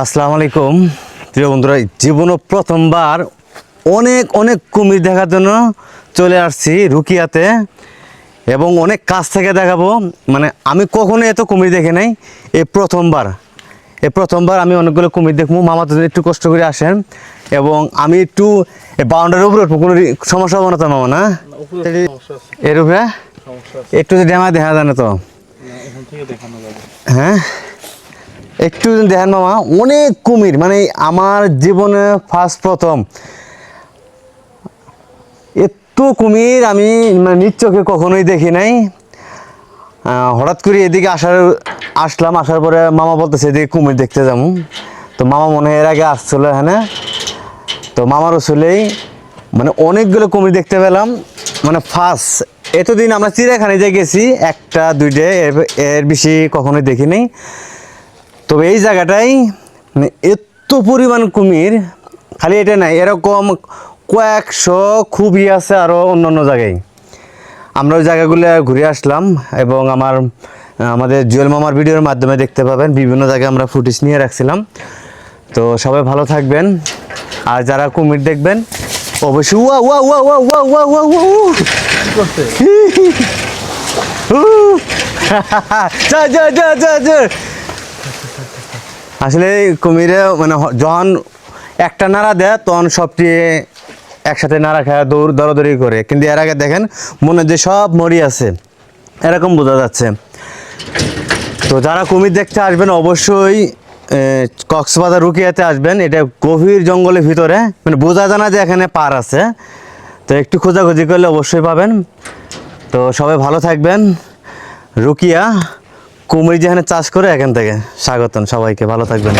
আসসালামু আলাইকুম। প্রিয় বন্ধুরা জীবনে প্রথমবার অনেক অনেক কুমির দেখার জন্য চলে আসছি রুকিয়াতে এবং অনেক কাছ থেকে দেখাবো। মানে আমি কখনো এত কুমির দেখে নাই এই প্রথমবার। এই প্রথমবার আমি অনেকগুলো কুমির দেখব। মামা তো একটু কষ্ট করে আসেন। এবং আমি একটু বাউন্ডারির উপরে উঠবো কোনো সমস্যা হবে না তো মামা না? এর উপরে একটু যদি আমার দেখা যায় না তো। হ্যাঁ? একটু দেখেন মামা, অনেক কুমির মানে আমার জীবনে ফার্স্ট প্রথম। এত কুমির আমি মানে নিজ কখনোই দেখি নাই। হঠাৎ করে এদিকে আসার, আসলাম, আসার পরে মামা বলতেছে, এদিকে কুমির দেখতে যাব। তো মামা মনে হয় এর আগে আসছিল হ্যাঁ তো মামার আসলেই মানে অনেকগুলো কুমির দেখতে পেলাম। মানে ফার্স্ট এতদিন আমরা চিড়িয়াখানায় যে গেছি, একটা, দুইটা, এর- এর বেশি কখনোই দেখিনি। তবে এই জায়গাটাই মানে এত পরিমাণ কুমির, খালি এটা নাই, এরকম কয়েকশো খুবই আছে আরও অন্য অন্য জায়গায়। আমরা ওই জায়গাগুলো ঘুরে আসলাম এবং আমার, আমাদের জুয়েল মামার ভিডিওর মাধ্যমে দেখতে পাবেন, বিভিন্ন জায়গায় আমরা ফুটেজ নিয়ে রাখছিলাম। তো সবাই ভালো থাকবেন। আর যারা কুমির দেখবেন অবশ্যই ওয়া ওয়া ওয়া ওয়া ওয়া ওয়া ওয়া ওয়া যা যা আসলে কুমিরে মানে যখন একটা নাড়া দেয়, তখন সবটি একসাথে নাড়া খায়, দৌড় দৌড়াদৌড়ি করে। কিন্তু এর আগে দেখেন, মনে যে সব মরি আছে। এরকম বোঝা যাচ্ছে। তো যারা কুমির দেখতে আসবেন, অবশ্যই কক্সবাজার রুকিয়াতে আসবেন। এটা গভীর জঙ্গলের ভিতরে। মানে বোঝা জানা যে এখানে পার আছে। তো একটু খোঁজাখুঁজি করলে অবশ্যই পাবেন। তো সবাই ভালো থাকবেন। রুকিয়া কুমির যেখানে চাষ করে এখান থেকে স্বাগতম সবাইকে। ভালো থাকবেন।